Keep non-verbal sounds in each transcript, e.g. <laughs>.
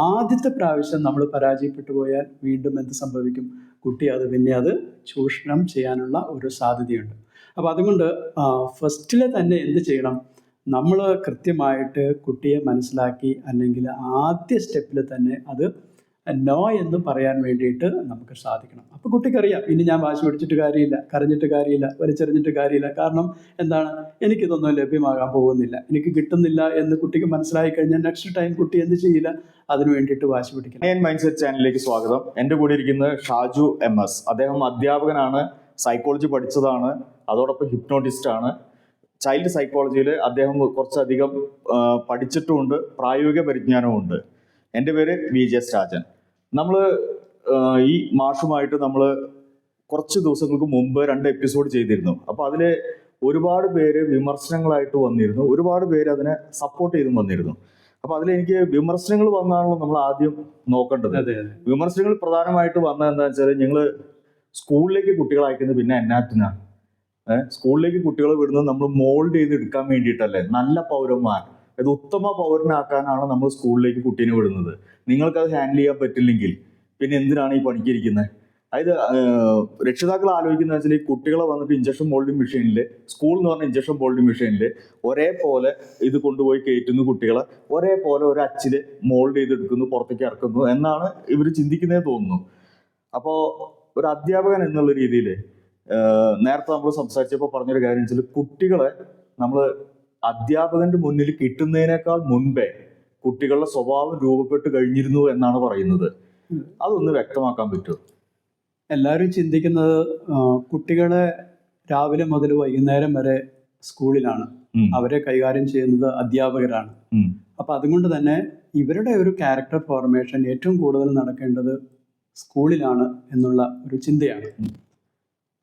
ആദ്യത്തെ പ്രാവശ്യം നമ്മൾ പരാജയപ്പെട്ടു പോയാൽ വീണ്ടും എന്ത് സംഭവിക്കും? കുട്ടി അത് പിന്നെ അത് ചൂഷണം ചെയ്യാനുള്ള ഒരു സാധ്യതയുണ്ട്. അപ്പോൾ അതുകൊണ്ട് ഫസ്റ്റിലെ തന്നെ എന്ത് ചെയ്യണം? നമ്മൾ കൃത്യമായിട്ട് കുട്ടിയെ മനസ്സിലാക്കി അല്ലെങ്കിൽ ആദ്യ സ്റ്റെപ്പിൽ തന്നെ അത് നോ എന്ന് പറയാൻ വേണ്ടിയിട്ട് നമുക്ക് സാധിക്കണം. അപ്പോൾ കുട്ടിക്കറിയാം ഇനി ഞാൻ വാശി പിടിച്ചിട്ട് കാര്യമില്ല കരഞ്ഞിട്ട് കാര്യമില്ല വലിച്ചെറിഞ്ഞിട്ട് കാര്യമില്ല. കാരണം എന്താണ്? എനിക്കിതൊന്നും ലഭ്യമാകാൻ പോകുന്നില്ല. എനിക്ക് കിട്ടുന്നില്ല എന്ന് കുട്ടിക്ക് മനസ്സിലായി കഴിഞ്ഞാൽ നെക്സ്റ്റ് ടൈം കുട്ടി എന്ത് ചെയ്യില്ല? അതിനു വേണ്ടിയിട്ട് വാശി പിടിക്കണം. ഞാൻ മൈൻഡ് സെറ്റ് ചാനലിലേക്ക് സ്വാഗതം. എന്റെ കൂടെ ഇരിക്കുന്നത് ഷാജു എം എസ്. അദ്ദേഹം അധ്യാപകനാണ് സൈക്കോളജി പഠിച്ചതാണ് അതോടൊപ്പം ഹിപ്നോട്ടിസ്റ്റ് ആണ്. ചൈൽഡ് സൈക്കോളജിയിൽ അദ്ദേഹം കുറച്ചധികം പഠിച്ചിട്ടുമുണ്ട് പ്രായോഗിക പരിജ്ഞാനവും എന്റെ പേര് വി ജെ രാജൻ നമ്മൾ ഈ മാഷുമായിട്ട് നമ്മൾ കുറച്ച് ദിവസങ്ങൾക്ക് മുമ്പ് രണ്ട് എപ്പിസോഡ് ചെയ്തിരുന്നു. അപ്പോൾ അതിൽ ഒരുപാട് പേര് വിമർശനങ്ങളായിട്ട് വന്നിരുന്നു. ഒരുപാട് പേര് അതിനെ സപ്പോർട്ട് ചെയ്തും വന്നിരുന്നു. അപ്പോൾ അതിലെനിക്ക് വിമർശനങ്ങൾ വന്നാണല്ലോ നമ്മൾ ആദ്യം നോക്കേണ്ടത്. വിമർശനങ്ങൾ പ്രധാനമായിട്ട് വന്നത് എന്താ വെച്ചാൽ ഞങ്ങൾ സ്കൂളിലേക്ക് കുട്ടികളെ അയക്കുന്നത് പിന്നെ എന്നാറ്റിനാണ് സ്കൂളിലേക്ക് കുട്ടികളെ വിടുന്നത് നമ്മൾ മോൾഡ് ചെയ്ത് എടുക്കാൻ വേണ്ടിയിട്ടല്ലേ? നല്ല പൗരന്മാർ. അത് ഉത്തമ പൗരനാക്കാനാണ് നമ്മൾ സ്കൂളിലേക്ക് കുട്ടീനെ വിടുന്നത്. അത് ഹാൻഡിൽ ചെയ്യാൻ പറ്റില്ലെങ്കിൽ പിന്നെ എന്തിനാണ് ഈ പണിക്കിരിക്കുന്നത് അതായത് രക്ഷിതാക്കൾ ആലോചിക്കുന്ന വെച്ചാൽ ഈ കുട്ടികളെ വന്നിട്ട് ഇഞ്ചക്ഷൻ മോൾഡിംഗ് മെഷീനിൽ സ്കൂൾ എന്ന് പറഞ്ഞ ഇഞ്ചക്ഷൻ മോൾഡിംഗ് മെഷീനിൽ ഒരേപോലെ ഇത് കൊണ്ടുപോയി കയറ്റുന്നു കുട്ടികളെ ഒരേപോലെ ഒരു അച്ചിൽ മോൾഡ് ചെയ്തെടുക്കുന്നു പുറത്തേക്ക് ഇറക്കുന്നു എന്നാണ് ഇവർ ചിന്തിക്കുന്നേ തോന്നുന്നു. അപ്പോൾ ഒരു അധ്യാപകൻ എന്നുള്ള രീതിയിൽ നേരത്തെ നമ്മൾ സംസാരിച്ചപ്പോൾ പറഞ്ഞൊരു കാര്യം വെച്ചാൽ കുട്ടികളെ നമ്മൾ അധ്യാപകന്റെ മുന്നിൽ കിട്ടുന്നതിനേക്കാൾ മുൻപേ കുട്ടികളുടെ സ്വഭാവം രൂപപ്പെട്ട് കഴിഞ്ഞിരുന്നു എന്നാണ് പറയുന്നത്. അതൊന്ന് വ്യക്തമാക്കാൻ പറ്റുമോ? എല്ലാവരും ചിന്തിക്കുന്നത് കുട്ടികളെ രാവിലെ മുതൽ വൈകുന്നേരം വരെ സ്കൂളിലാണ്. അവരെ കൈകാര്യം ചെയ്യുന്നത് അധ്യാപകരാണ്. അപ്പൊ അതുകൊണ്ട് തന്നെ ഇവരുടെ ഒരു ക്യാരക്ടർ ഫോർമേഷൻ ഏറ്റവും കൂടുതൽ നടക്കേണ്ടത് സ്കൂളിലാണ് എന്നുള്ള ഒരു ചിന്തയാണ്.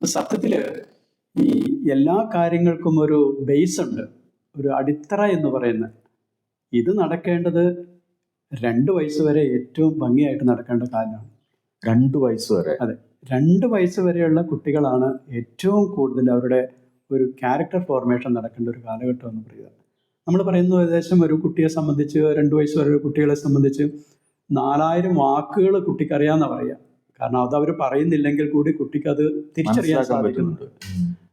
സത്യത്തിൽ ഈ എല്ലാ കാര്യങ്ങൾക്കും ഒരു ബേസ് ഉണ്ട്. ഒരു അടിത്തറ എന്ന് പറയുന്നത്. ഇത് നടക്കേണ്ടത് രണ്ട് വയസ്സ് വരെ ഏറ്റവും ഭംഗിയായിട്ട് നടക്കേണ്ട കാലമാണ്. രണ്ട് വയസ്സ് വരെ. അതെ. രണ്ട് വയസ്സ് വരെയുള്ള കുട്ടികളാണ് ഏറ്റവും കൂടുതൽ അവരുടെ ഒരു ക്യാരക്ടർ ഫോർമേഷൻ നടക്കേണ്ട ഒരു കാലഘട്ടം എന്ന് പറയുക നമ്മൾ പറയുന്ന ഏകദേശം ഒരു കുട്ടിയെ സംബന്ധിച്ച് രണ്ട് വയസ്സ് വരെ ഒരു കുട്ടികളെ സംബന്ധിച്ച് നാലായിരം വാക്കുകൾ കുട്ടിക്ക് അറിയാമെന്നാ പറയുക. കാരണം അത് അവർ പറയുന്നില്ലെങ്കിൽ കൂടി കുട്ടിക്ക് അത് തിരിച്ചറിയാൻ സാധിക്കുന്നുണ്ട്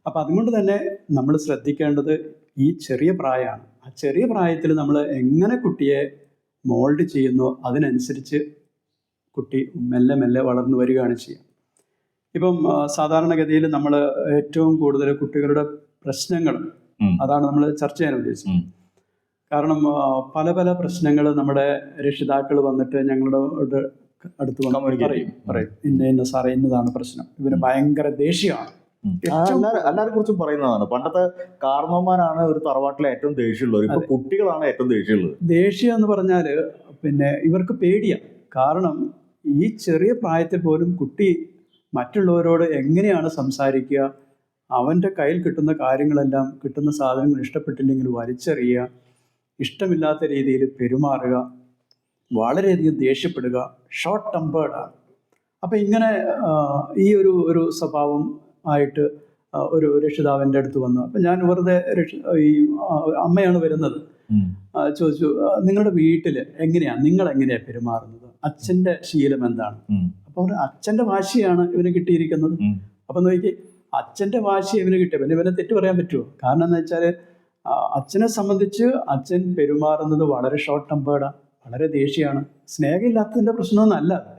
അപ്പം അതുകൊണ്ട് തന്നെ നമ്മൾ ശ്രദ്ധിക്കേണ്ടത് ഈ ചെറിയ പ്രായമാണ്. ആ ചെറിയ പ്രായത്തിൽ നമ്മൾ എങ്ങനെ കുട്ടിയെ മോൾഡ് ചെയ്യുന്നു അതിനനുസരിച്ച് കുട്ടി മെല്ലെ മെല്ലെ വളർന്നു വരികയാണ് ചെയ്യുക. ഇപ്പം സാധാരണഗതിയിൽ നമ്മൾ ഏറ്റവും കൂടുതൽ കുട്ടികളുടെ പ്രശ്നങ്ങൾ അതാണ് നമ്മൾ ചർച്ച ചെയ്യാൻ ഉദ്ദേശിച്ചത്. കാരണം പല പല പ്രശ്നങ്ങൾ നമ്മുടെ രക്ഷിതാക്കൾ വന്നിട്ട് ഞങ്ങളുടെ അടുത്ത് വന്ന് പറയും. പറയും. ഇന്ന ഇന്ന സാറേ ഇന്നതാണ് പ്രശ്നം. ഇവന് ഭയങ്കര ദേഷ്യമാണ്. എല്ലാരെ കുറിച്ചും പറയുന്നതാണ്. പണ്ടത്തെ കാർന്നോമാനാണ് ഒരു തറവാട്ടിലെ ഏറ്റവും ദേഷ്യമുള്ളത്. ഇപ്പൊ കുട്ടികളാണ് ഏറ്റവും ദേഷ്യമുള്ളത്. ദേഷ്യം എന്ന് പറഞ്ഞാൽ പിന്നെ ഇവർക്ക് പേടിയാ. കാരണം ഈ ചെറിയ പ്രായത്തിൽ പോലും കുട്ടി മറ്റുള്ളവരോട് എങ്ങനെയാണ് സംസാരിക്കുക? അവന്റെ കയ്യിൽ കിട്ടുന്ന കാര്യങ്ങളെല്ലാം കിട്ടുന്ന സാധനങ്ങൾ ഇഷ്ടപ്പെട്ടില്ലെങ്കിൽ വലിച്ചെറിയുക ഇഷ്ടമില്ലാത്ത രീതിയിൽ പെരുമാറുക വളരെയധികം ദേഷ്യപ്പെടുക ഷോർട്ട് ടെമ്പേർഡാണ് അപ്പം ഇങ്ങനെ ഈ ഒരു ഒരു സ്വഭാവം ആയിട്ട് ഒരു രക്ഷിതാവിന്റെ അടുത്ത് വന്നു. അപ്പം ഞാൻ വെറുതെ ഈ അമ്മയാണ് വരുന്നത്. ചോദിച്ചു നിങ്ങളുടെ വീട്ടിൽ എങ്ങനെയാണ് നിങ്ങൾ എങ്ങനെയാണ് പെരുമാറുന്നത്? അച്ഛന്റെ ശീലം എന്താണ്. അപ്പോൾ ഒരു അച്ഛന്റെ വാശിയാണ് ഇവന് കിട്ടിയിരിക്കുന്നത്. അപ്പം നോക്കി അച്ഛന്റെ വാശി ഇവന് കിട്ടിയ പിന്നെ ഇവനെ തെറ്റ് പറയാൻ പറ്റുമോ കാരണം എന്താ വെച്ചാൽ അച്ഛനെ സംബന്ധിച്ച് അച്ഛൻ പെരുമാറുന്നത് വളരെ ഷോർട്ട് ടെമ്പേർഡാണ് വളരെ ദേഷ്യമാണ്. സ്നേഹമില്ലാത്തതിന്റെ പ്രശ്നമൊന്നുമല്ല അത്.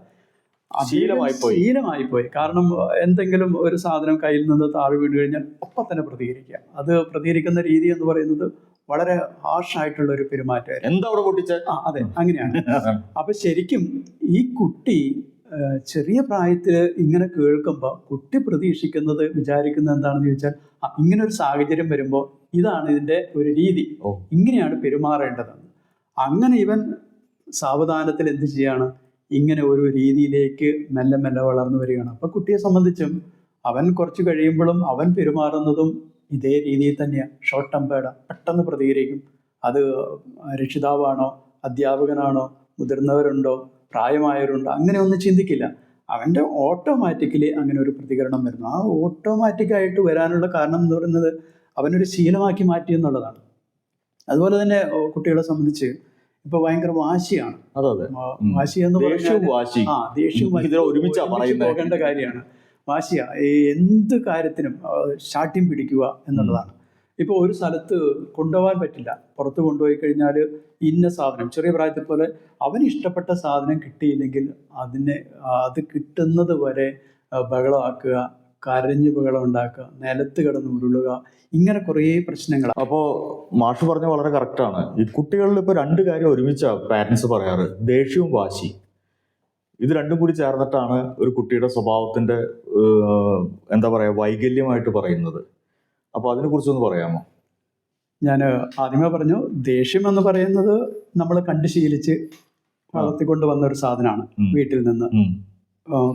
ശീലമായിപ്പോയി. ശീലമായിപ്പോയി കാരണം എന്തെങ്കിലും ഒരു സാധനം കയ്യിൽ നിന്ന് താഴെ വീണ് കഴിഞ്ഞാൽ ഒപ്പം തന്നെ പ്രതികരിക്കുക. അത് പ്രതികരിക്കുന്ന രീതി എന്ന് പറയുന്നത് വളരെ ഹാർഷായിട്ടുള്ള ഒരു പെരുമാറ്റമായിരുന്നു. എന്താ അവിടെ പൊട്ടിച്ച? ആ അതെ അങ്ങനെയാണ്. <laughs> അപ്പൊ ശരിക്കും ഈ കുട്ടി ചെറിയ പ്രായത്തിൽ ഇങ്ങനെ കേൾക്കുമ്പോൾ കുട്ടി പ്രതീക്ഷിക്കുന്നത് വിചാരിക്കുന്നത് എന്താണെന്ന് ചോദിച്ചാൽ ഇങ്ങനെ ഒരു സാഹചര്യം വരുമ്പോൾ ഇതാണ് ഇതിന്റെ ഒരു രീതി. ഇങ്ങനെയാണ് പെരുമാറേണ്ടത് അങ്ങനെ ഇവൻ സാവധാനത്തിൽ എന്ത് ചെയ്യാണ്? ഇങ്ങനെ ഒരു രീതിയിലേക്ക് മെല്ലെ മെല്ലെ വളർന്നു വരികയാണ്. അപ്പൊ കുട്ടിയെ സംബന്ധിച്ചും അവൻ കുറച്ച് കഴിയുമ്പോഴും അവൻ പെരുമാറുന്നതും ഇതേ രീതിയിൽ തന്നെയാണ് ഷോർട്ട് ടെമ്പേർഡ് പെട്ടെന്ന് പ്രതികരിക്കും. അത് രക്ഷിതാവാണോ? അധ്യാപകനാണോ? മുതിർന്നവരുണ്ടോ? പ്രായമായവരുണ്ടോ? അങ്ങനെ ഒന്നും ചിന്തിക്കില്ല. അവന്റെ ഓട്ടോമാറ്റിക്കലി അങ്ങനെ ഒരു പ്രതികരണം വരുന്നു. ആ ഓട്ടോമാറ്റിക്കായിട്ട് വരാനുള്ള കാരണം എന്ന് പറയുന്നത് അവനൊരു ശീലമാക്കി മാറ്റി എന്നുള്ളതാണ്. അതുപോലെ തന്നെ കുട്ടികളെ സംബന്ധിച്ച് ഇപ്പൊ ഭയങ്കര വാശിയാണ്. വാശി എന്ന് പറഞ്ഞാൽ ആ ദേഷ്യവും ഒരുമിച്ച് പറയുന്നത്. പോകേണ്ട കാര്യമാണ്. വാശിയ. എന്ത് കാര്യത്തിനും ശാഠ്യം പിടിക്കുക എന്നുള്ളതാണ്. ഇപ്പോൾ ഒരു സ്ഥലത്ത് കൊണ്ടുപോകാൻ പറ്റില്ല. പുറത്ത് കൊണ്ടുപോയി കഴിഞ്ഞാൽ ഇന്ന സാധനം ചെറിയ പ്രായത്തിൽ പോലെ അവന് ഇഷ്ടപ്പെട്ട സാധനം കിട്ടിയില്ലെങ്കിൽ അതിനെ അത് കിട്ടുന്നത് വരെ ബഹളമാക്കുക കരഞ്ഞ് ബഹളം ഉണ്ടാക്കുക നിലത്ത് കിടന്ന് ഉരുളുക ഇങ്ങനെ കുറേ പ്രശ്നങ്ങൾ അപ്പോ മാഷ് പറഞ്ഞ വളരെ കറക്റ്റാണ് ഈ കുട്ടികളിൽ ഇപ്പൊ രണ്ട് കാര്യം ഒരുമിച്ച പാരന്റ്സ് പറയാറ്. ദേഷ്യവും വാശി ഇത് രണ്ടും കൂടി ചേർന്നിട്ടാണ് ഒരു കുട്ടിയുടെ സ്വഭാവത്തിന്റെ എന്താ പറയാ വൈകല്യമായിട്ട് പറയുന്നത്. അപ്പൊ അതിനെ കുറിച്ചൊന്ന് പറയാമോ? ഞാൻ ആദ്യമേ പറഞ്ഞു ദേഷ്യം എന്ന് പറയുന്നത് നമ്മൾ കണ്ട് ശീലിച്ച് വളർത്തിക്കൊണ്ട് വന്ന ഒരു സാധനമാണ്. വീട്ടിൽ നിന്ന്.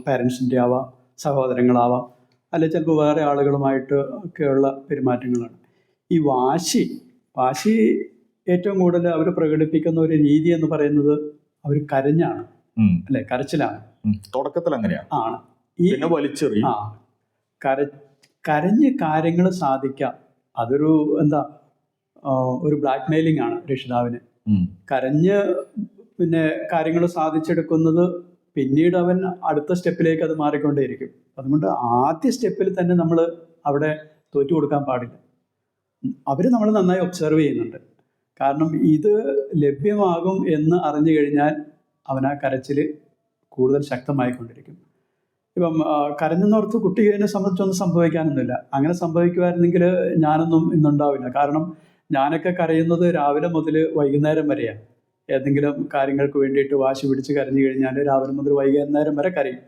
പാരൻസിന്റെ ആവാം സഹോദരങ്ങളാവാം അല്ലെ ചിലപ്പോൾ വേറെ ആളുകളുമായിട്ട് ഒക്കെയുള്ള പെരുമാറ്റങ്ങളാണ്. ഈ വാശി വാശി ഏറ്റവും കൂടുതൽ അവർ പ്രകടിപ്പിക്കുന്ന ഒരു രീതി എന്ന് പറയുന്നത് അവർ കരഞ്ഞാണ്. അല്ലെ കരച്ചിലാണ്. തുടക്കത്തിൽ അങ്ങനെയാണ്. ആണ്. ഈ വലിച്ചെറിയും. ആ. കര കരഞ്ഞ് കാര്യങ്ങൾ സാധിക്കാം. അതൊരു എന്താ ഒരു ബ്ലാക്ക് മെയിലിംഗ് ആണ് രക്ഷിതാവിന്. കരഞ്ഞ് പിന്നെ കാര്യങ്ങൾ സാധിച്ചെടുക്കുന്നത് പിന്നീട് അവൻ അടുത്ത സ്റ്റെപ്പിലേക്ക് അത് മാറിക്കൊണ്ടേയിരിക്കും. അതുകൊണ്ട് ആദ്യ സ്റ്റെപ്പിൽ തന്നെ നമ്മൾ അവിടെ തോറ്റു കൊടുക്കാൻ പാടില്ല. അവർ നമ്മൾ നന്നായി ഒബ്സർവ് ചെയ്യുന്നുണ്ട്. കാരണം ഇത് ലഭ്യമാകും എന്ന് അറിഞ്ഞു കഴിഞ്ഞാൽ അവൻ ആ കരച്ചിൽ കൂടുതൽ ശക്തമായിക്കൊണ്ടിരിക്കും. ഇപ്പം കരഞ്ഞെന്നോർത്ത് കുട്ടിയെ സംബന്ധിച്ചൊന്നും സംഭവിക്കാനൊന്നുമില്ല. അങ്ങനെ സംഭവിക്കുമായിരുന്നെങ്കിൽ ഞാനൊന്നും ഇന്നുണ്ടാവില്ല. കാരണം ഞാനൊക്കെ കരയുന്നത് രാവിലെ മുതൽ വൈകുന്നേരം വരെയാണ്. ഏതെങ്കിലും കാര്യങ്ങൾക്ക് വേണ്ടിയിട്ട് വാശി പിടിച്ച് കരഞ്ഞു കഴിഞ്ഞാൽ രാവിലെ മുതൽ വൈകുന്നേരം വരെ കരയും.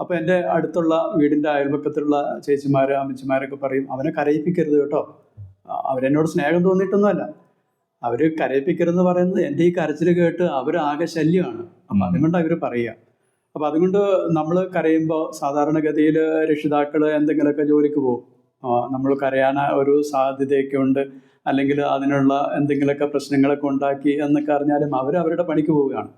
അപ്പോൾ എന്റെ അടുത്തുള്ള വീടിന്റെ അയൽപക്കത്തിലുള്ള ചേച്ചിമാർ അമ്മച്ചിമാരൊക്കെ പറയും അവനെ കരയിപ്പിക്കരുത് കേട്ടോ. അവരെന്നോട് സ്നേഹം തോന്നിയിട്ടൊന്നുമല്ല. അവർ കരയിപ്പിക്കരുതെന്ന് പറയുന്നത് എന്റെ ഈ കരച്ചിൽ കേട്ട് അവർ ആകെ ശല്യമാണ്. അപ്പം. അതുകൊണ്ട് അവർ പറയുക. അപ്പം അതുകൊണ്ട് നമ്മൾ കരയുമ്പോൾ സാധാരണഗതിയിൽ രക്ഷിതാക്കൾ എന്തെങ്കിലുമൊക്കെ ജോലിക്ക് പോകും. നമ്മൾ കരയാൻ ഒരു സാധ്യതയൊക്കെ ഉണ്ട്. അല്ലെങ്കിൽ അതിനുള്ള എന്തെങ്കിലുമൊക്കെ പ്രശ്നങ്ങളൊക്കെ ഉണ്ടാക്കി എന്നൊക്കെ അറിഞ്ഞാലും അവർ അവരുടെ പണിക്ക് പോവുകയാണ്.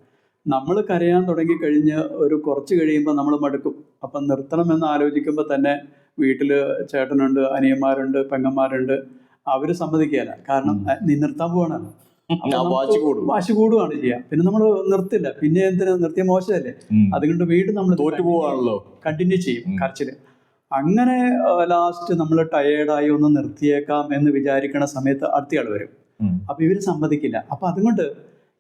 നമ്മൾ കരയാൻ തുടങ്ങിക്കഴിഞ്ഞ് ഒരു കുറച്ച് കഴിയുമ്പോൾ നമ്മൾ മടുക്കും. അപ്പം നിർത്തണം എന്ന് ആലോചിക്കുമ്പോൾ തന്നെ വീട്ടിൽ ചേട്ടനുണ്ട് അനിയന്മാരുണ്ട് പെങ്ങന്മാരുണ്ട്. അവർ സമ്മതിക്കുകയില്ല. കാരണം നീ നിർത്താൻ പോവാണ്. വാശി കൂടും. വാശി കൂടുകയാണ് ചെയ്യുക പിന്നെ നമ്മൾ നിർത്തില്ല. പിന്നെ എന്തിനാ നിർത്തിയ മോശമല്ലേ? അതുകൊണ്ട് വീണ്ടും നമ്മൾ തോറ്റു പോവാണല്ലോ. കണ്ടിന്യൂ ചെയ്യും. കരച്ചിൽ. അങ്ങനെ ലാസ്റ്റ് നമ്മൾ ടയേർഡായി ഒന്ന് നിർത്തിയേക്കാം എന്ന് വിചാരിക്കുന്ന സമയത്ത് അടുത്തയാൾ വരും. അപ്പോൾ അപ്പൊ ഇവർ സമ്മതിക്കില്ല. അപ്പൊ അതുകൊണ്ട്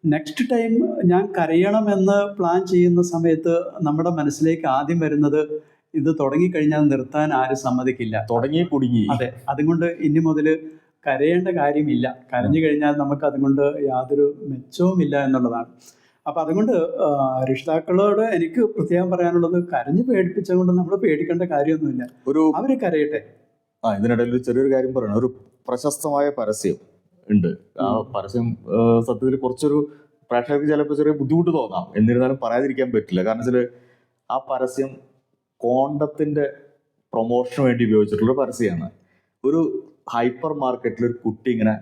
നെക്സ്റ്റ് ടൈം ഞാൻ കരയണമെന്ന് പ്ലാൻ ചെയ്യുന്ന സമയത്ത് നമ്മുടെ മനസ്സിലേക്ക് ആദ്യം വരുന്നത് ഇത് തുടങ്ങിക്കഴിഞ്ഞാൽ നിർത്താൻ ആരും സമ്മതിക്കില്ല. തുടങ്ങി കുടുങ്ങി. അതെ. അതുകൊണ്ട് ഇനി മുതൽ കരയേണ്ട കാര്യമില്ല. കരഞ്ഞു കഴിഞ്ഞാൽ നമുക്ക് അതുകൊണ്ട് യാതൊരു മെച്ചവുമില്ല എന്നുള്ളതാണ്. അപ്പം അതുകൊണ്ട് രക്ഷിതാക്കളോട് എനിക്ക് പ്രത്യേകം പറയാനുള്ളത് കരഞ്ഞു പേടിപ്പിച്ചുകൊണ്ട് നമ്മൾ പേടിക്കേണ്ട കാര്യമൊന്നുമില്ല. ഒരു അവർ കരയട്ടെ. ആ ഇതിനിടയിൽ ഒരു ചെറിയൊരു കാര്യം പറയണം. ഒരു പ്രശസ്തമായ പരസ്യം ഉണ്ട്. ആ പരസ്യം സത്യത്തിൽ കുറച്ചൊരു പ്രേക്ഷകർക്ക് ചിലപ്പോൾ ചെറിയ ബുദ്ധിമുട്ട് തോന്നാം. എന്നിരുന്നാലും പറയാതിരിക്കാൻ പറ്റില്ല. കാരണം വെച്ചാൽ ആ പരസ്യം കോണ്ടത്തിന്റെ പ്രൊമോഷന് വേണ്ടി ഉപയോഗിച്ചിട്ടുള്ള പരസ്യമാണ് ഒരു ഹൈപ്പർ മാർക്കറ്റിൽ ഒരു കുട്ടി ഇങ്ങനെ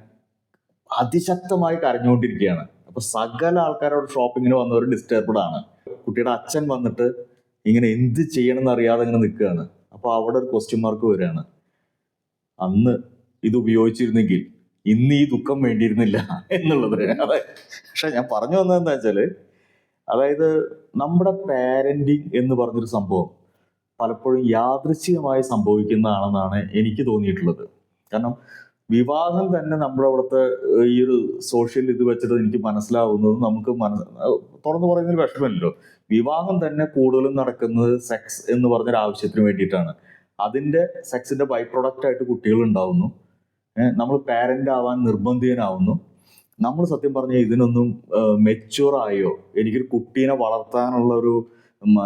അതിശക്തമായി കരഞ്ഞുകൊണ്ടിരിക്കുകയാണ്. അപ്പൊ സകല ആൾക്കാരോട് ഷോപ്പിങ്ങിന് വന്നവർ ഡിസ്റ്റർബ്ഡ് ആണ്. കുട്ടിയുടെ അച്ഛൻ വന്നിട്ട് ഇങ്ങനെ എന്ത് ചെയ്യണം എന്നറിയാതെ ഇങ്ങനെ നിൽക്കുകയാണ്. അപ്പൊ അവിടെ ഒരു ക്വസ്റ്റ്യൻ മാർക്ക് വരികയാണ്. അന്ന് ഇത് ഉപയോഗിച്ചിരുന്നെങ്കിൽ ഇന്ന് ഈ ദുഃഖം വേണ്ടിയിരുന്നില്ല എന്നുള്ളത്. അതെ. പക്ഷെ ഞാൻ പറഞ്ഞു വന്നത് എന്താ വെച്ചാൽ അതായത് നമ്മുടെ പാരന്റിങ് എന്ന് പറഞ്ഞൊരു സംഭവം പലപ്പോഴും യാദൃശ്ചികമായി സംഭവിക്കുന്നതാണെന്നാണ് എനിക്ക് തോന്നിയിട്ടുള്ളത്. കാരണം വിവാഹം തന്നെ നമ്മുടെ അവിടുത്തെ ഈ ഒരു സോഷ്യൽ ഇത് വെച്ചിട്ട് എനിക്ക് മനസ്സിലാവുന്നത് നമുക്ക് മനസ് തുറന്നു പറയുന്നതിൽ വിഷമമല്ലോ വിവാഹം തന്നെ കൂടുതലും നടക്കുന്നത് സെക്സ് എന്ന് പറഞ്ഞൊരു ആവശ്യത്തിന് വേണ്ടിയിട്ടാണ്. അതിന്റെ സെക്സിന്റെ ബൈ പ്രൊഡക്റ്റ് ആയിട്ട് കുട്ടികൾ ഉണ്ടാവുന്നു. നമ്മൾ പാരന്റ് ആവാൻ നിർബന്ധിതനാവുന്നു. നമ്മൾ സത്യം പറഞ്ഞാൽ ഇതിനൊന്നും മെച്യൂർ ആയോ എനിക്കൊരു കുട്ടീനെ വളർത്താനുള്ള ഒരു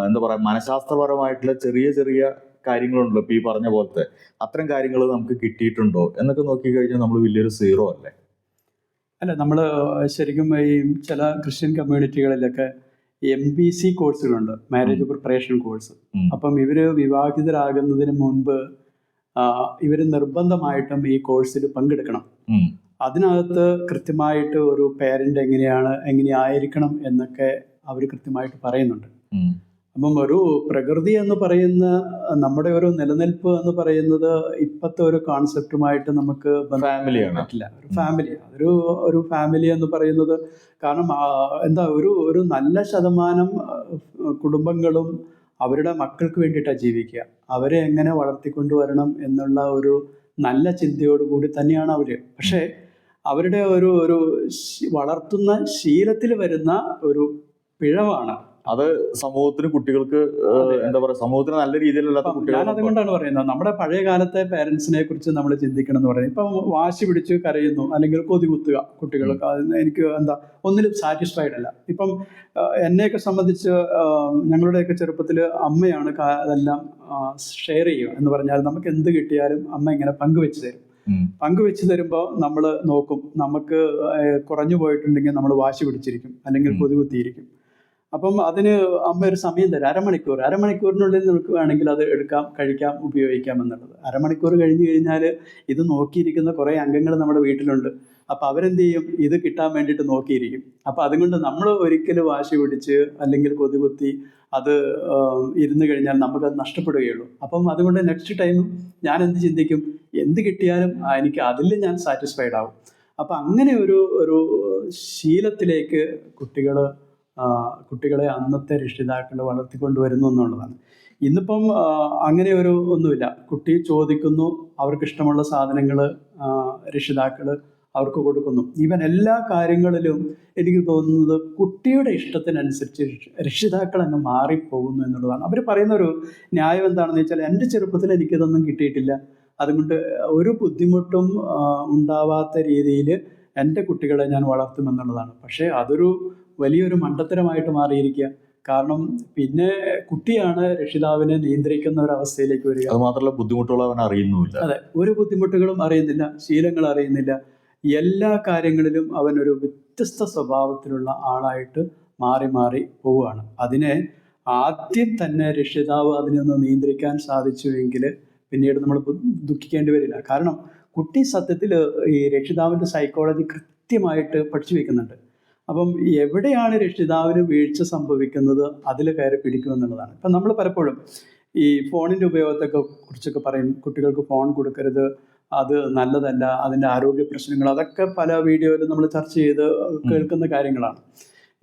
എന്താ പറയാ മനഃശാസ്ത്രപരമായിട്ടുള്ള ചെറിയ ചെറിയ കാര്യങ്ങളുണ്ടല്ലോ ഇപ്പൊ ഈ പറഞ്ഞ പോലത്തെ. അത്തരം കാര്യങ്ങൾ നമുക്ക് കിട്ടിയിട്ടുണ്ടോ? എന്നൊക്കെ നോക്കിക്കഴിഞ്ഞാൽ നമ്മൾ വലിയൊരു സീറോ അല്ലേ? അല്ല നമ്മൾ ശരിക്കും ഈ ചില ക്രിസ്ത്യൻ കമ്മ്യൂണിറ്റികളിലൊക്കെ എം ബി സി കോഴ്സുകളുണ്ട്. മാരേജ് പ്രിപ്പറേഷൻ കോഴ്സ് അപ്പം ഇവർ വിവാഹിതരാകുന്നതിന് മുൻപ് ഇവർ നിർബന്ധമായിട്ടും ഈ കോഴ്സിൽ പങ്കെടുക്കണം. അതിനകത്ത് കൃത്യമായിട്ട് ഒരു പേരന്റ് എങ്ങനെയാണ് എങ്ങനെയായിരിക്കണം എന്നൊക്കെ അവർ കൃത്യമായിട്ട് പറയുന്നുണ്ട്. അപ്പം ഒരു പ്രകൃതി എന്ന് പറയുന്ന നമ്മുടെ ഒരു നിലനിൽപ്പ് എന്ന് പറയുന്നത് ഇപ്പോഴത്തെ ഒരു കോൺസെപ്റ്റുമായിട്ട് നമുക്ക് ഫാമിലിയാണ് പറ്റില്ല. ഒരു ഫാമിലി ഒരു ഒരു ഫാമിലി എന്ന് പറയുന്നത് കാരണം എന്താ ഒരു ഒരു നല്ല ശതമാനം കുടുംബങ്ങളും അവരുടെ മക്കൾക്ക് വേണ്ടിയിട്ടാണ് ജീവിക്കുക. അവരെ എങ്ങനെ വളർത്തിക്കൊണ്ടുവരണം എന്നുള്ള ഒരു നല്ല ചിന്തയോടുകൂടി തന്നെയാണ് അവർ പക്ഷേ അവരുടെ ഒരു ഒരു വളർത്തുന്ന ശീലത്തിൽ വരുന്ന ഒരു പിഴവാണ്. അത് സമൂഹത്തിന് കുട്ടികൾക്ക് എന്താ പറയാ സമൂഹത്തിന് നല്ല രീതിയിലല്ലാത്ത ഞാൻ കുട്ടികൾ അതുകൊണ്ടാണ് പറയുന്നത്. നമ്മുടെ പഴയ കാലത്തെ പേരൻസിനെ കുറിച്ച് നമ്മൾ ചിന്തിക്കണം എന്ന് പറയുന്നത്. ഇപ്പം വാശി പിടിച്ച് കരയുന്നു അല്ലെങ്കിൽ കൊതി കുത്തുക കുട്ടികൾക്ക്. എനിക്ക് എന്താ ഒന്നിലും സാറ്റിസ്ഫൈഡ് അല്ല. ഇപ്പം എന്നെയൊക്കെ സംബന്ധിച്ച് ഞങ്ങളുടെയൊക്കെ ചെറുപ്പത്തിൽ അമ്മയാണ് അതെല്ലാം ഷെയർ ചെയ്യുക എന്ന് പറഞ്ഞാൽ നമുക്ക് എന്ത് കിട്ടിയാലും അമ്മ ഇങ്ങനെ പങ്കുവെച്ച് തരും. പങ്കുവെച്ച് തരുമ്പോൾ നമ്മൾ നോക്കും. നമുക്ക് കുറഞ്ഞു പോയിട്ടുണ്ടെങ്കിൽ നമ്മൾ വാശി പിടിച്ചിരിക്കും അല്ലെങ്കിൽ ഉം. അപ്പം അതിന് അമ്മ ഒരു സമയം തരും. അരമണിക്കൂർ. അരമണിക്കൂറിനുള്ളിൽ നിൽക്കുകയാണെങ്കിൽ അത് എടുക്കാം കഴിക്കാം ഉപയോഗിക്കാം എന്നുള്ളത്. അരമണിക്കൂർ കഴിഞ്ഞ് കഴിഞ്ഞാൽ ഇത് നോക്കിയിരിക്കുന്ന കുറേ അംഗങ്ങൾ നമ്മുടെ വീട്ടിലുണ്ട്. അപ്പോൾ അവരെന്ത് ചെയ്യും? ഇത് കിട്ടാൻ വേണ്ടിയിട്ട് നോക്കിയിരിക്കും. അപ്പോൾ അതുകൊണ്ട് നമ്മൾ ഒരിക്കലും വാശി പിടിച്ച് അല്ലെങ്കിൽ കൊതി കുത്തി അത് ഇരുന്ന് കഴിഞ്ഞാൽ നമുക്കത് നഷ്ടപ്പെടുകയുള്ളൂ. അപ്പം അതുകൊണ്ട് നെക്സ്റ്റ് ടൈം ഞാൻ എന്ത് ചിന്തിക്കും? എന്ത് കിട്ടിയാലും എനിക്ക് അതിൽ ഞാൻ സാറ്റിസ്ഫൈഡ് ആവും. അപ്പം അങ്ങനെ ഒരു ഒരു ശീലത്തിലേക്ക് കുട്ടികൾ കുട്ടികളെ അന്നത്തെ രക്ഷിതാക്കൾ വളർത്തിക്കൊണ്ടുവരുന്നു എന്നുള്ളതാണ്. ഇന്നിപ്പം അങ്ങനെ ഒരു ഒന്നുമില്ല. കുട്ടി ചോദിക്കുന്നു അവർക്ക് ഇഷ്ടമുള്ള സാധനങ്ങൾ രക്ഷിതാക്കൾ അവർക്ക് കൊടുക്കുന്നു. ഈവൻ എല്ലാ കാര്യങ്ങളിലും എനിക്ക് തോന്നുന്നത് കുട്ടിയുടെ ഇഷ്ടത്തിനനുസരിച്ച് രക്ഷ- രക്ഷിതാക്കൾ അങ്ങ് മാറിപ്പോകുന്നു എന്നുള്ളതാണ്. അവർ പറയുന്ന ഒരു ന്യായം എന്താണെന്ന് വെച്ചാൽ എന്റെ ചെറുപ്പത്തിൽ എനിക്കിതൊന്നും കിട്ടിയിട്ടില്ല. അതുകൊണ്ട് ഒരു ബുദ്ധിമുട്ടും ഉണ്ടാവാത്ത രീതിയിൽ എന്റെ കുട്ടികളെ ഞാൻ വളർത്തുമെന്നുള്ളതാണ്. പക്ഷേ അതൊരു വലിയൊരു മണ്ടത്തരമായിട്ട് മാറിയിരിക്കുക. കാരണം പിന്നെ കുട്ടിയാണ് രക്ഷിതാവിനെ നിയന്ത്രിക്കുന്ന ഒരു അവസ്ഥയിലേക്ക് വരിക. അത് മാത്രമല്ല ബുദ്ധിമുട്ടുകൾ അവൻ അറിയുന്നുമില്ല. അതെ ഒരു ബുദ്ധിമുട്ടുകളും അറിയുന്നില്ല ശീലങ്ങൾ അറിയുന്നില്ല. എല്ലാ കാര്യങ്ങളിലും അവൻ ഒരു വ്യത്യസ്ത സ്വഭാവത്തിലുള്ള ആളായിട്ട് മാറി മാറി പോവുകയാണ്. അതിനെ ആദ്യം തന്നെ രക്ഷിതാവ് അതിനൊന്ന് നിയന്ത്രിക്കാൻ സാധിച്ചുവെങ്കിൽ പിന്നീട് നമ്മൾ ദുഃഖിക്കേണ്ടി വരില്ല. കാരണം കുട്ടി സത്യത്തിൽ ഈ രക്ഷിതാവിന്റെ സൈക്കോളജി കൃത്യമായിട്ട് പഠിച്ചു വെക്കുന്നുണ്ട്. അപ്പം എവിടെയാണ് രക്ഷിതാവിന് വീഴ്ച സംഭവിക്കുന്നത്? അതിൽ കയറി പിടിക്കുമെന്നുള്ളതാണ്. ഇപ്പം നമ്മൾ പലപ്പോഴും ഈ ഫോണിന്റെ ഉപയോഗത്തെയൊക്കെ കുറിച്ചൊക്കെ പറയും കുട്ടികൾക്ക് ഫോൺ കൊടുക്കരുത് അത് നല്ലതല്ല അതിന്റെ ആരോഗ്യ പ്രശ്നങ്ങൾ അതൊക്കെ പല വീഡിയോയിലും നമ്മൾ ചർച്ച ചെയ്ത് കേൾക്കുന്ന കാര്യങ്ങളാണ്.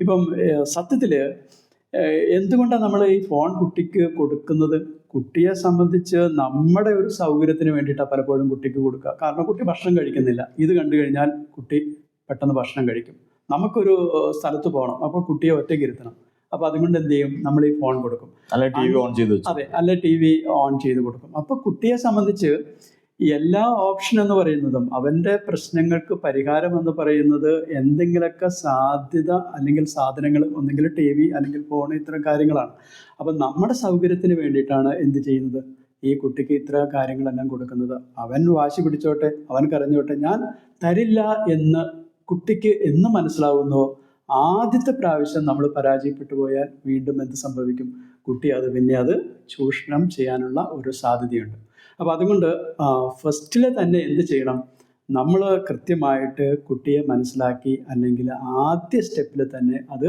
ഇപ്പം സത്യത്തിൽ എന്തുകൊണ്ടാണ് നമ്മൾ ഈ ഫോൺ കുട്ടിക്ക് കൊടുക്കുന്നത്? കുട്ടിയെ സംബന്ധിച്ച് നമ്മുടെ ഒരു സൗകര്യത്തിന് വേണ്ടിയിട്ടാണ് പലപ്പോഴും കുട്ടിക്ക് കൊടുക്കുക. കാരണം കുട്ടി ഭക്ഷണം കഴിക്കുന്നില്ല. ഇത് കണ്ടു കഴിഞ്ഞാൽ കുട്ടി പെട്ടെന്ന് ഭക്ഷണം കഴിക്കും. നമുക്കൊരു സ്ഥലത്ത് പോകണം. അപ്പോൾ കുട്ടിയെ ഒറ്റയ്ക്ക് ഇരുത്തണം. അപ്പോൾ അതുകൊണ്ട് എന്ത് ചെയ്യും? നമ്മൾ ഈ ഫോൺ കൊടുക്കും. അല്ലെ ടി വി ഓൺ ചെയ്ത് അതെ അല്ലെ ടി വി ഓൺ ചെയ്ത് കൊടുക്കും. അപ്പോൾ കുട്ടിയെ സംബന്ധിച്ച് എല്ലാ ഓപ്ഷൻ എന്ന് പറയുന്നതും അവന്റെ പ്രശ്നങ്ങൾക്ക് പരിഹാരം എന്ന് പറയുന്നത് എന്തെങ്കിലുമൊക്കെ സാധ്യത അല്ലെങ്കിൽ സാധനങ്ങൾ ഒന്നെങ്കിൽ ടി വി അല്ലെങ്കിൽ ഫോൺ ഇത്തരം കാര്യങ്ങളാണ്. അപ്പം നമ്മുടെ സൗകര്യത്തിന് വേണ്ടിയിട്ടാണ് എന്ത് ചെയ്യുന്നത്? ഈ കുട്ടിക്ക് ഇത്ര കാര്യങ്ങളെല്ലാം കൊടുക്കുന്നത്. അവൻ വാശി പിടിച്ചോട്ടെ അവൻ കരഞ്ഞോട്ടെ ഞാൻ തരില്ല എന്ന് കുട്ടിക്ക് എന്ന് മനസ്സിലാവുന്നോ? ആദ്യത്തെ പ്രാവശ്യം നമ്മൾ പരാജയപ്പെട്ടു പോയാൽ വീണ്ടും എന്ത് സംഭവിക്കും? കുട്ടി അത് പിന്നെ അത് ചൂഷണം ചെയ്യാനുള്ള ഒരു സാധ്യതയുണ്ട്. അപ്പോൾ അതുകൊണ്ട് ഫസ്റ്റിൽ തന്നെ എന്ത് ചെയ്യണം? നമ്മൾ കൃത്യമായിട്ട് കുട്ടിയെ മനസ്സിലാക്കി അല്ലെങ്കിൽ ആദ്യ സ്റ്റെപ്പിൽ തന്നെ അത്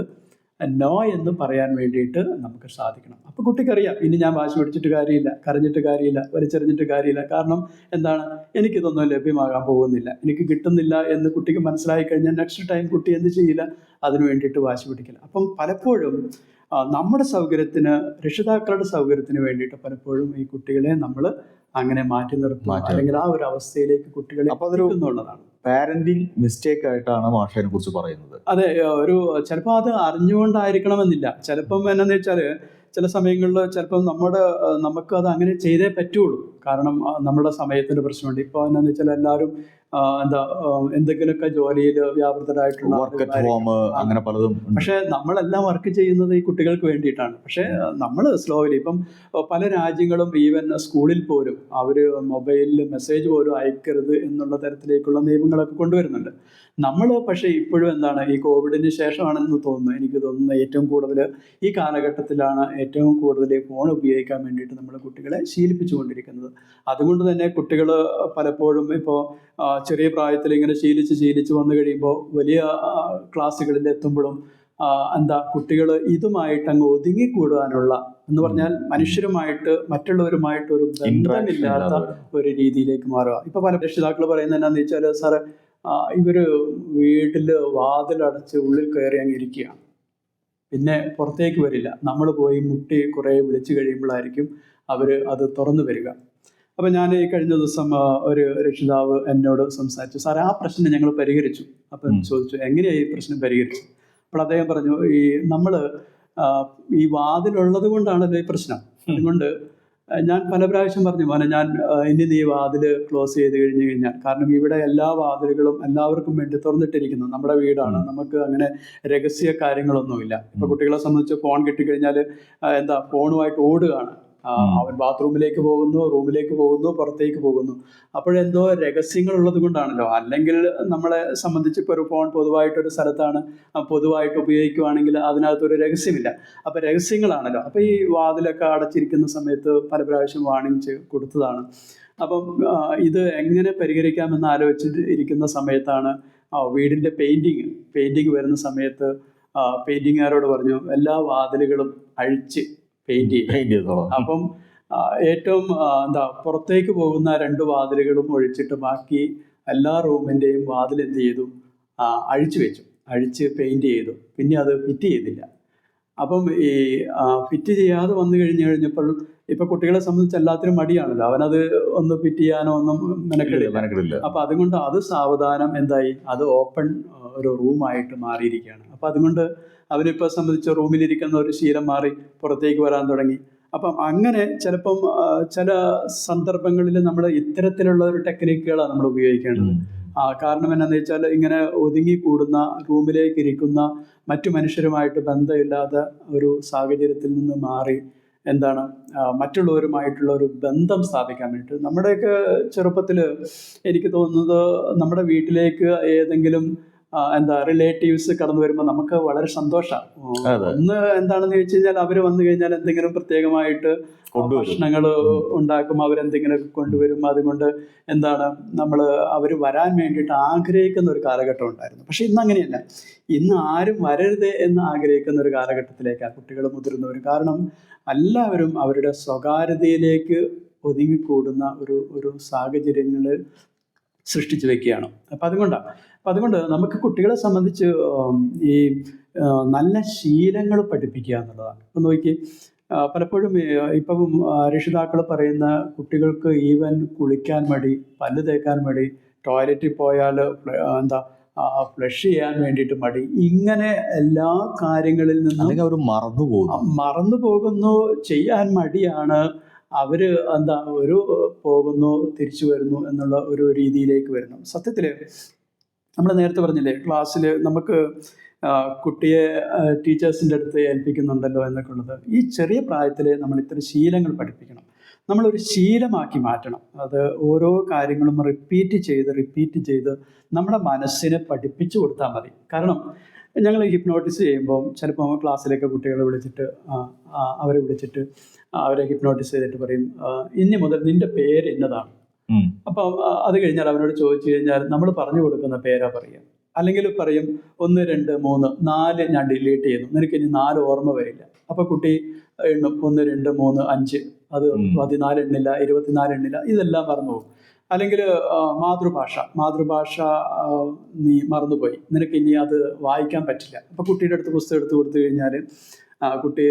നോ എന്ന് പറയാൻ വേണ്ടിയിട്ട് നമുക്ക് സാധിക്കണം. അപ്പോൾ കുട്ടിക്കറിയാം. ഇനി ഞാൻ വാശി പിടിച്ചിട്ട് കാര്യമില്ല കരഞ്ഞിട്ട് കാര്യമില്ല വലിച്ചെറിഞ്ഞിട്ട് കാര്യമില്ല. കാരണം എന്താണ്? എനിക്കിതൊന്നും ലഭ്യമാകാൻ പോകുന്നില്ല. എനിക്ക് കിട്ടുന്നില്ല എന്ന് കുട്ടിക്ക് മനസ്സിലായി കഴിഞ്ഞാൽ നെക്സ്റ്റ് ടൈം കുട്ടി എന്ത് ചെയ്യില്ല? അതിന് വേണ്ടിയിട്ട് വാശി പിടിക്കില്ല. അപ്പം പലപ്പോഴും നമ്മുടെ സൗകര്യത്തിന് രക്ഷിതാക്കളുടെ സൗകര്യത്തിന് വേണ്ടിയിട്ട് പലപ്പോഴും ഈ കുട്ടികളെ നമ്മൾ അങ്ങനെ മാറ്റി നിർത്തുക അല്ലെങ്കിൽ ആ ഒരു അവസ്ഥയിലേക്ക് കുട്ടികളെ എത്തിക്കുന്നുള്ളതാണ് പാരന്റിങ് മിസ്റ്റേക്ക് ആയിട്ടാണ് മാഷേനെ കുറിച്ച് പറയുന്നത്. അതെ ഒരു ചിലപ്പോൾ അത് അറിഞ്ഞുകൊണ്ടായിരിക്കണമെന്നില്ല. ചിലപ്പം എന്നാന്ന് വെച്ചാൽ ചില സമയങ്ങളിൽ ചിലപ്പം നമ്മുടെ നമുക്ക് അത് അങ്ങനെ ചെയ്തേ പറ്റുള്ളൂ. കാരണം നമ്മുടെ സമയത്തിന്റെ പ്രശ്നമുണ്ട്. ഇപ്പോൾ എന്നാന്ന് വെച്ചാൽ എല്ലാവരും എന്താ എന്തെങ്കിലുമൊക്കെ ജോലിയിൽ വ്യാപൃതരായിട്ടുള്ള അങ്ങനെ പലതും. പക്ഷേ നമ്മളെല്ലാം വർക്ക് ചെയ്യുന്നത് ഈ കുട്ടികൾക്ക് വേണ്ടിയിട്ടാണ്. പക്ഷേ നമ്മൾ സ്ലോലി ഇപ്പം പല രാജ്യങ്ങളും ഈവൻ സ്കൂളിൽ പോലും അവർ മൊബൈലിൽ മെസ്സേജ് പോലും അയക്കരുത് എന്നുള്ള തരത്തിലേക്കുള്ള നിയമങ്ങളൊക്കെ കൊണ്ടുവരുന്നുണ്ട്. നമ്മൾ പക്ഷേ ഇപ്പോഴും എന്താണ് ഈ കോവിഡിന് ശേഷമാണെന്ന് തോന്നുന്നു. എനിക്ക് തോന്നുന്നത് ഏറ്റവും കൂടുതൽ ഈ കാലഘട്ടത്തിലാണ് ഏറ്റവും കൂടുതൽ ഫോൺ ഉപയോഗിക്കാൻ വേണ്ടിയിട്ട് നമ്മൾ കുട്ടികളെ ശീലിപ്പിച്ചുകൊണ്ടിരിക്കുന്നത്. അതുകൊണ്ട് തന്നെ കുട്ടികൾ പലപ്പോഴും ഇപ്പോൾ ചെറിയ പ്രായത്തിൽ ഇങ്ങനെ ശീലിച്ച് ശീലിച്ച് വന്നു കഴിയുമ്പോൾ വലിയ ക്ലാസ്സുകളിൽ എത്തുമ്പോഴും എന്താ കുട്ടികൾ ഇതുമായിട്ട് അങ്ങ് ഒതുങ്ങിക്കൂടാനുള്ള എന്ന് പറഞ്ഞാൽ മനുഷ്യരുമായിട്ട് മറ്റുള്ളവരുമായിട്ട് ഒരു ബന്ധമില്ലാത്ത ഒരു രീതിയിലേക്ക് മാറുക. ഇപ്പൊ പല രക്ഷിതാക്കൾ പറയുന്നത് എന്നാന്ന് വെച്ചാൽ സാറ് ഇവർ വീട്ടിൽ വാതിലടച്ച് ഉള്ളിൽ കയറി അങ്ങ് ഇരിക്കുകയാണ്. പിന്നെ പുറത്തേക്ക് വരില്ല. നമ്മൾ പോയി മുട്ടി കുറേ വിളിച്ചു കഴിയുമ്പോഴായിരിക്കും അവർ അത് തുറന്നു വരിക. അപ്പം ഞാൻ ഈ കഴിഞ്ഞ ദിവസം ഒരു രക്ഷിതാവ് എന്നോട് സംസാരിച്ചു. സാറേ ആ പ്രശ്നം ഞങ്ങൾ പരിഹരിച്ചു. അപ്പം ചോദിച്ചു എങ്ങനെയാണ് ഈ പ്രശ്നം പരിഹരിച്ചു അപ്പോൾ അദ്ദേഹം പറഞ്ഞു ഈ നമ്മൾ ഈ വാതിലുള്ളത് കൊണ്ടാണല്ലോ ഈ പ്രശ്നം. അതുകൊണ്ട് ഞാൻ പല പ്രാവശ്യം പറഞ്ഞു മോനെ ഞാൻ ഇനി നീ വാതിൽ ക്ലോസ് ചെയ്ത് കഴിഞ്ഞു കഴിഞ്ഞാൽ കാരണം ഇവിടെ എല്ലാ വാതിലുകളും എല്ലാവർക്കും വേണ്ടി തുറന്നിട്ടിരിക്കുന്നു. നമ്മുടെ വീടാണ്. നമുക്ക് അങ്ങനെ രഹസ്യ കാര്യങ്ങളൊന്നുമില്ല. ഇപ്പൊ കുട്ടികളെ സംബന്ധിച്ച് ഫോൺ കിട്ടിക്കഴിഞ്ഞാൽ എന്താ ഫോണുമായിട്ട് ഓടുകയാണ്. അവൻ ബാത്റൂമിലേക്ക് പോകുന്നു റൂമിലേക്ക് പോകുന്നു പുറത്തേക്ക് പോകുന്നു. അപ്പോഴെന്തോ രഹസ്യങ്ങൾ ഉള്ളത് കൊണ്ടാണല്ലോ. അല്ലെങ്കിൽ നമ്മളെ സംബന്ധിച്ച് ഇപ്പോൾ ഒരു ഫോൺ പൊതുവായിട്ടൊരു സ്ഥലത്താണ് പൊതുവായിട്ട് ഉപയോഗിക്കുവാണെങ്കിൽ അതിനകത്തൊരു രഹസ്യമില്ല. അപ്പോൾ രഹസ്യങ്ങളാണല്ലോ. അപ്പോൾ ഈ വാതിലൊക്കെ അടച്ചിരിക്കുന്ന സമയത്ത് പല പ്രാവശ്യം വാണിംഗ് കൊടുത്തതാണ്. അപ്പം ഇത് എങ്ങനെ പരിഹരിക്കാമെന്ന് ആലോചിച്ചിട്ട് ഇരിക്കുന്ന സമയത്താണ് വീടിന്റെ പെയിന്റിങ് പെയിന്റിങ് വരുന്ന സമയത്ത് പെയിന്റിങ്ങുകാരോട് പറഞ്ഞു എല്ലാ വാതിലുകളും അഴിച്ച് പെയിന്റ് ചെയ്തോളാം. അപ്പം ഏറ്റവും എന്താ പുറത്തേക്ക് പോകുന്ന രണ്ട് വാതിലുകളും ഒഴിച്ചിട്ട് ബാക്കി എല്ലാ റൂമിന്റെയും വാതിൽ എന്ത് ചെയ്തു? അഴിച്ചു വെച്ചു. അഴിച്ച് പെയിന്റ് ചെയ്തു. പിന്നെ അത് ഫിറ്റ് ചെയ്തില്ല. അപ്പം ഈ ഫിറ്റ് ചെയ്യാതെ വന്നു കഴിഞ്ഞു കഴിഞ്ഞപ്പോൾ ഇപ്പൊ കുട്ടികളെ സംബന്ധിച്ച് എല്ലാത്തിനും മടിയാണല്ലോ. അവനത് ഒന്ന് ഫിറ്റ് ചെയ്യാനോ ഒന്നും മെനക്കെടില്ല. അപ്പൊ അതുകൊണ്ട് അത് സാവധാനം എന്തായി? അത് ഓപ്പൺ ഒരു റൂമായിട്ട് മാറിയിരിക്കുകയാണ്. അപ്പൊ അതുകൊണ്ട് അവനിപ്പോൾ സംബന്ധിച്ച് റൂമിലിരിക്കുന്ന ഒരു ശീലം മാറി പുറത്തേക്ക് വരാൻ തുടങ്ങി. അപ്പം അങ്ങനെ ചിലപ്പം ചില സന്ദർഭങ്ങളിൽ നമ്മൾ ഇത്തരത്തിലുള്ള ഒരു ടെക്നിക്കുകളാണ് നമ്മൾ ഉപയോഗിക്കേണ്ടത്. ആ കാരണം എന്നാന്ന് വെച്ചാൽ ഇങ്ങനെ ഒതുങ്ങി കൂടുന്ന റൂമിലേക്ക് ഇരിക്കുന്ന മറ്റു മനുഷ്യരുമായിട്ട് ബന്ധമില്ലാത്ത ഒരു സാഹചര്യത്തിൽ നിന്ന് മാറി എന്താണ് മറ്റുള്ളവരുമായിട്ടുള്ള ഒരു ബന്ധം സ്ഥാപിക്കാൻ വേണ്ടിയിട്ട്. നമ്മുടെയൊക്കെ ചെറുപ്പത്തിൽ എനിക്ക് തോന്നുന്നത് നമ്മുടെ വീട്ടിലേക്ക് ഏതെങ്കിലും എന്താ റിലേറ്റീവ്സ് കടന്നു വരുമ്പോൾ നമുക്ക് വളരെ സന്തോഷമാണ് ഒന്ന് എന്താണെന്ന് ചോദിച്ചു കഴിഞ്ഞാൽ അവർ വന്നു കഴിഞ്ഞാൽ എന്തെങ്കിലും പ്രത്യേകമായിട്ട് ഭക്ഷണങ്ങൾ ഉണ്ടാക്കും അവരെന്തെങ്കിലുമൊക്കെ കൊണ്ടുവരും. അതുകൊണ്ട് എന്താണ് നമ്മൾ അവർ വരാൻ വേണ്ടിയിട്ട് ആഗ്രഹിക്കുന്ന ഒരു കാലഘട്ടം ഉണ്ടായിരുന്നു. പക്ഷെ ഇന്ന് അങ്ങനെയല്ല. ഇന്ന് ആരും വരരുത് എന്ന് ആഗ്രഹിക്കുന്ന ഒരു കാലഘട്ടത്തിലേക്കാണ് കുട്ടികൾ മുതിർന്നവരും കാരണം എല്ലാവരും അവരുടെ സ്വകാര്യതയിലേക്ക് ഒതുങ്ങിക്കൂടുന്ന ഒരു ഒരു സാഹചര്യങ്ങൾ സൃഷ്ടിച്ചു വെക്കുകയാണ്. അപ്പം അതുകൊണ്ടാണ് അപ്പം അതുകൊണ്ട് നമുക്ക് കുട്ടികളെ സംബന്ധിച്ച് ഈ നല്ല ശീലങ്ങൾ പഠിപ്പിക്കുക എന്നുള്ളതാണ്. ഇപ്പം നോക്കി പലപ്പോഴും ഇപ്പം രക്ഷിതാക്കൾ പറയുന്ന കുട്ടികൾക്ക് ഈവൻ കുളിക്കാൻ മടി പല്ല് തേക്കാൻ മടി ടോയ്ലറ്റിൽ പോയാൽ എന്താ ഫ്ലഷ് ചെയ്യാൻ വേണ്ടിയിട്ട് മടി ഇങ്ങനെ എല്ലാ കാര്യങ്ങളിൽ നിന്നും അവർ മറന്നു പോകും മറന്നു പോകുന്നു ചെയ്യാൻ മടിയാണ് അവർ എന്താ ഒരു പോകുന്നു തിരിച്ചു വരുന്നു എന്നുള്ള ഒരു രീതിയിലേക്ക് വരുന്നു. സത്യത്തിൽ നമ്മൾ നേരത്തെ പറഞ്ഞില്ലേ ക്ലാസ്സിൽ നമുക്ക് കുട്ടിയെ ടീച്ചേഴ്സിന്റെ അടുത്ത് ഏൽപ്പിക്കുന്നുണ്ടല്ലോ എന്നൊക്കെ ഉള്ളത് ഈ ചെറിയ പ്രായത്തിൽ നമ്മൾ ഇത്തരം ശീലങ്ങൾ പഠിപ്പിക്കണം. നമ്മളൊരു ശീലമാക്കി മാറ്റണം. അത് ഓരോ കാര്യങ്ങളും റിപ്പീറ്റ് ചെയ്ത് റിപ്പീറ്റ് ചെയ്ത് നമ്മുടെ മനസ്സിനെ പഠിപ്പിച്ചു കൊടുത്താൽ മതി. കാരണം ഞങ്ങൾ ഹിപ്നോട്ടിസ് ചെയ്യുമ്പോൾ ചിലപ്പോൾ ക്ലാസ്സിലേക്ക് കുട്ടികളെ വിളിച്ചിട്ട് അവരെ വിളിച്ചിട്ട് അവരെ ഹിപ്നോട്ടിസ് ചെയ്തിട്ട് പറയും ഇനി മുതൽ നിന്റെ പേര് ഇന്നതാണ് ഉം. അപ്പം അത് കഴിഞ്ഞാൽ അവനോട് ചോദിച്ചു കഴിഞ്ഞാൽ നമ്മൾ പറഞ്ഞു കൊടുക്കുന്ന പേരാ പറയാം അല്ലെങ്കിൽ പറയും ഒന്ന് രണ്ട് മൂന്ന് നാല് ഞാൻ ഡിലീറ്റ് ചെയ്യുന്നു. നിനക്ക് ഇനി നാല് ഓർമ്മ വരില്ല. അപ്പൊ കുട്ടി എണ്ണും ഒന്ന് രണ്ട് മൂന്ന് അഞ്ച്. അത്. പതിനാല് എണ്ണില്ല ഇരുപത്തിനാല് എണ്ണില്ല. ഇതെല്ലാം മറന്നു പോകും. അല്ലെങ്കിൽ മാതൃഭാഷ. മാതൃഭാഷ നീ മറന്നുപോയി. നിനക്ക് ഇനി അത് വായിക്കാൻ പറ്റില്ല. അപ്പൊ കുട്ടിയുടെ അടുത്ത് പുസ്തകം എടുത്തു കൊടുത്തു കഴിഞ്ഞാൽ കുട്ടി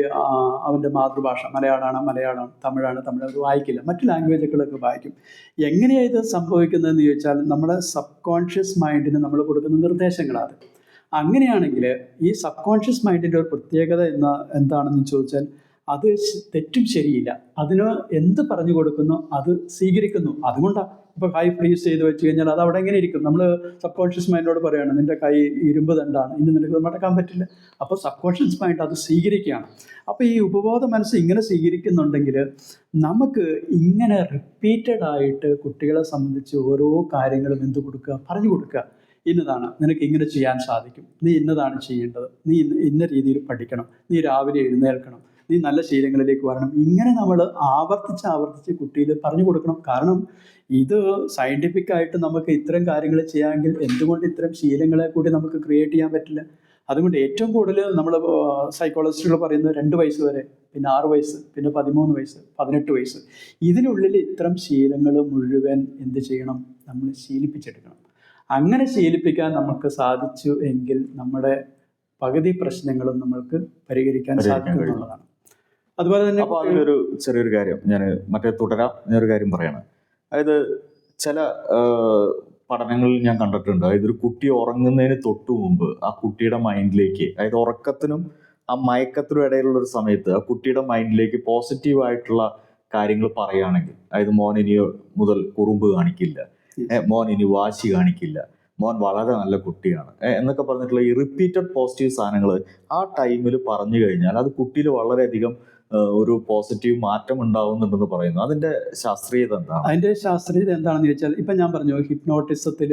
അവന്റെ മാതൃഭാഷ മലയാളമാണ് മലയാളം തമിഴാണ് തമിഴ് അത് വായിക്കില്ല. മറ്റു ലാംഗ്വേജുകളൊക്കെ വായിക്കും. എങ്ങനെയാണ് ഇത് സംഭവിക്കുന്നതെന്ന് ചോദിച്ചാൽ നമ്മുടെ സബ് കോൺഷ്യസ് മൈൻഡിന് നമ്മൾ കൊടുക്കുന്ന നിർദ്ദേശങ്ങളാണ്. അങ്ങനെയാണെങ്കിൽ ഈ സബ് കോൺഷ്യസ് മൈൻഡിന്റെ ഒരു പ്രത്യേകത എന്ന എന്താണെന്ന് ചോദിച്ചാൽ അത് തെറ്റും ശരിയില്ല. അതിന് എന്ത് പറഞ്ഞു കൊടുക്കുന്നു? അത് സ്വീകരിക്കുന്നു. അതുകൊണ്ടാണ് ഇപ്പോൾ കൈ ഫ്രീസ് ചെയ്ത് വെച്ച് കഴിഞ്ഞാൽ അത് അവിടെ എങ്ങനെ ഇരിക്കും? നമ്മൾ സബ് കോൺഷ്യസ് മൈൻഡോട് പറയുകയാണ് നിന്റെ കൈ ഇരുമ്പ് തണ്ടാണ് ഇനി നിനക്ക് മടക്കാൻ പറ്റില്ല. അപ്പോൾ സബ് കോൺഷ്യസ് മൈൻഡ് അത് സ്വീകരിക്കുകയാണ്. അപ്പോൾ ഈ ഉപബോധ മനസ്സ് ഇങ്ങനെ സ്വീകരിക്കുന്നുണ്ടെങ്കിൽ നമുക്ക് ഇങ്ങനെ റിപ്പീറ്റഡ് ആയിട്ട് കുട്ടികളെ സംബന്ധിച്ച് ഓരോ കാര്യങ്ങളും എന്ത് കൊടുക്കുക? പറഞ്ഞു കൊടുക്കുക. ഇന്നതാണ് നിനക്ക് ഇങ്ങനെ ചെയ്യാൻ സാധിക്കും. നീ ഇന്നതാണ് ചെയ്യേണ്ടത്. നീ ഇന്ന രീതിയിൽ പഠിക്കണം. നീ രാവിലെ എഴുന്നേൽക്കണം. നീ നല്ല ശീലങ്ങളിലേക്ക് വരണം. ഇങ്ങനെ നമ്മൾ ആവർത്തിച്ച് ആവർത്തിച്ച് കുട്ടിയിൽ പറഞ്ഞു കൊടുക്കണം. കാരണം ഇത് സയന്റിഫിക് ആയിട്ട് നമുക്ക് ഇത്തരം കാര്യങ്ങൾ ചെയ്യാമെങ്കിൽ എന്തുകൊണ്ട് ഇത്തരം ശീലങ്ങളെ കൂടി നമുക്ക് ക്രിയേറ്റ് ചെയ്യാൻ പറ്റില്ല? അതുകൊണ്ട് ഏറ്റവും കൂടുതൽ നമ്മൾ സൈക്കോളജിസ്റ്റുകൾ പറയുന്നത് രണ്ട് വയസ്സ് വരെ പിന്നെ ആറ് വയസ്സ് പിന്നെ പതിമൂന്ന് വയസ്സ് പതിനെട്ട് വയസ്സ്. ഇതിനുള്ളിൽ ഇത്തരം ശീലങ്ങൾ മുഴുവൻ എന്ത് ചെയ്യണം? നമ്മൾ ശീലിപ്പിച്ചെടുക്കണം. അങ്ങനെ ശീലിപ്പിക്കാൻ നമുക്ക് സാധിച്ചു എങ്കിൽ നമ്മുടെ പകുതി പ്രശ്നങ്ങളും നമ്മൾക്ക് പരിഹരിക്കാൻ സാധിക്കുന്നതാണ് സാധിക്കും എന്നുള്ളതാണ്. അതുപോലെ തന്നെ അപ്പൊ അതിലൊരു ചെറിയൊരു കാര്യം ഞാൻ മറ്റേ തുടരാം ഞാനൊരു കാര്യം പറയാണ്. അതായത് ചില പഠനങ്ങളിൽ ഞാൻ കണ്ടിട്ടുണ്ട്. അതായത് ഒരു കുട്ടി ഉറങ്ങുന്നതിന് തൊട്ടു മുമ്പ് ആ കുട്ടിയുടെ മൈൻഡിലേക്ക് അതായത് ഉറക്കത്തിനും ആ മയക്കത്തിനും ഇടയിലുള്ള ഒരു സമയത്ത് ആ കുട്ടിയുടെ മൈൻഡിലേക്ക് പോസിറ്റീവ് ആയിട്ടുള്ള കാര്യങ്ങൾ പറയുകയാണെങ്കിൽ അതായത് മോൻ ഇനി മുതൽ കുറുമ്പ് കാണിക്കില്ല. മോൻ ഇനി വാശി കാണിക്കില്ല. മോൻ വളരെ നല്ല കുട്ടിയാണ്. എന്നൊക്കെ പറഞ്ഞിട്ടുള്ള ഈ റിപ്പീറ്റഡ് പോസിറ്റീവ് സാധനങ്ങൾ ആ ടൈമിൽ പറഞ്ഞു കഴിഞ്ഞാൽ അത് കുട്ടിയിൽ വളരെയധികം ഒരു പോസിറ്റീവ് മാറ്റം ഉണ്ടാവുന്നുണ്ടെന്ന് പറയുന്നു. അതിന്റെ ശാസ്ത്രീയത എന്താണ്? അതിന്റെ ശാസ്ത്രീയത എന്താണെന്ന് ചോദിച്ചാൽ ഇപ്പം ഞാൻ പറഞ്ഞു ഹിപ്നോട്ടിസത്തിൽ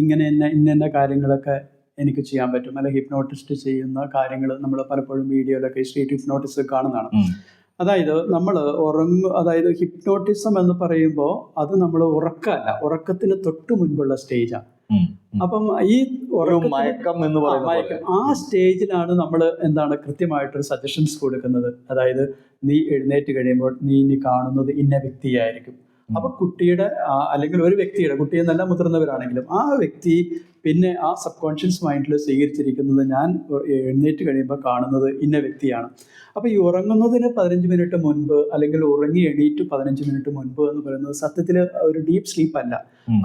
ഇങ്ങനെ ഇന്ന ഇന്ന കാര്യങ്ങളൊക്കെ എനിക്ക് ചെയ്യാൻ പറ്റും. അല്ലെ ഹിപ്നോട്ടിസ്റ്റ് ചെയ്യുന്ന കാര്യങ്ങൾ നമ്മൾ പലപ്പോഴും വീഡിയോയിലൊക്കെ സ്ട്രീറ്റ് ഹിപ്നോട്ടിസ്റ്റ് കാണുന്നതാണ്. അതായത് നമ്മൾ ഉറങ്ങ അതായത് ഹിപ്നോട്ടിസം എന്ന് പറയുമ്പോൾ അത് നമ്മൾ ഉറക്കമല്ല ഉറക്കത്തിന് തൊട്ട് മുൻപുള്ള സ്റ്റേജാണ്. അപ്പം ഈ മയക്കം എന്ന് മയക്കം. ആ സ്റ്റേജിലാണ് നമ്മൾ എന്താണ് കൃത്യമായിട്ടൊരു സജഷൻസ് കൊടുക്കുന്നത് അതായത് നീ എഴുന്നേറ്റ് കഴിയുമ്പോൾ നീ ഇനി കാണുന്നത് ഇന്ന വ്യക്തിയായിരിക്കും. അപ്പൊ കുട്ടിയുടെ അല്ലെങ്കിൽ ഒരു വ്യക്തിയുടെ കുട്ടി എന്നല്ല മുതിർന്നവരാണെങ്കിലും ആ വ്യക്തി പിന്നെ ആ സബ് കോൺഷ്യസ് മൈൻഡിൽ സ്വീകരിച്ചിരിക്കുന്നത് ഞാൻ എഴുന്നേറ്റ് കഴിയുമ്പോൾ കാണുന്നത് ഇന്ന വ്യക്തിയാണ്. അപ്പോൾ ഈ ഉറങ്ങുന്നതിന് പതിനഞ്ച് മിനിറ്റ് മുൻപ് അല്ലെങ്കിൽ ഉറങ്ങി എണീറ്റ് പതിനഞ്ച് മിനിറ്റ് മുൻപ് എന്ന് പറയുന്നത് സത്യത്തിൽ ഒരു ഡീപ്പ് സ്ലീപ്പ് അല്ല.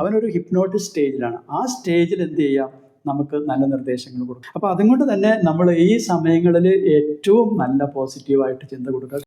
അവനൊരു ഹിപ്നോട്ടിക് സ്റ്റേജിലാണ് ആ സ്റ്റേജിൽ എന്ത് ചെയ്യാം? നമുക്ക് നല്ല നിർദ്ദേശങ്ങൾ കൊടുക്കും. അപ്പൊ അതുകൊണ്ട് തന്നെ നമ്മൾ ഈ സമയങ്ങളിൽ ഏറ്റവും നല്ല പോസിറ്റീവായിട്ട് ചിന്ത കൊടുക്കുക.